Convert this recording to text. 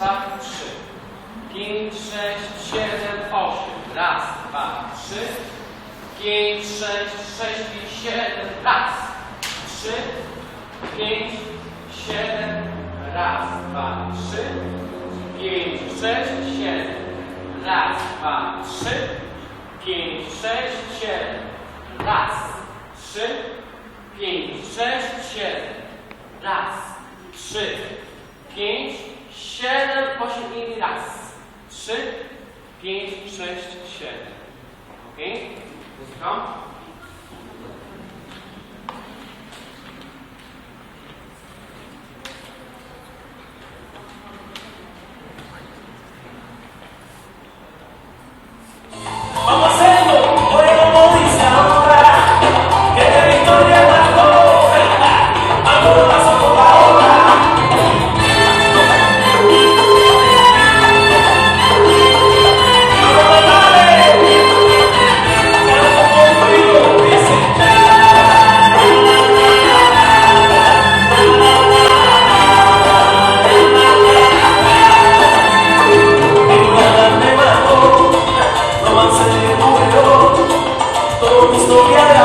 trzy. Pięć, sześć, siedem, osiem. Raz, dwa, trzy. Pięć, sześć, sześć, pięć, siedem. Raz, trzy. Pięć, siedem. Raz, dwa, trzy. Pięć, sześć, siedem. Raz, dwa, trzy. Pięć, sześć, siedem. Raz, trzy. Pięć, sześć, siedem. Raz, trzy, pięć, siedem, osiem i raz. Trzy, pięć, sześć, siedem. Ok? Muzyka? 我要。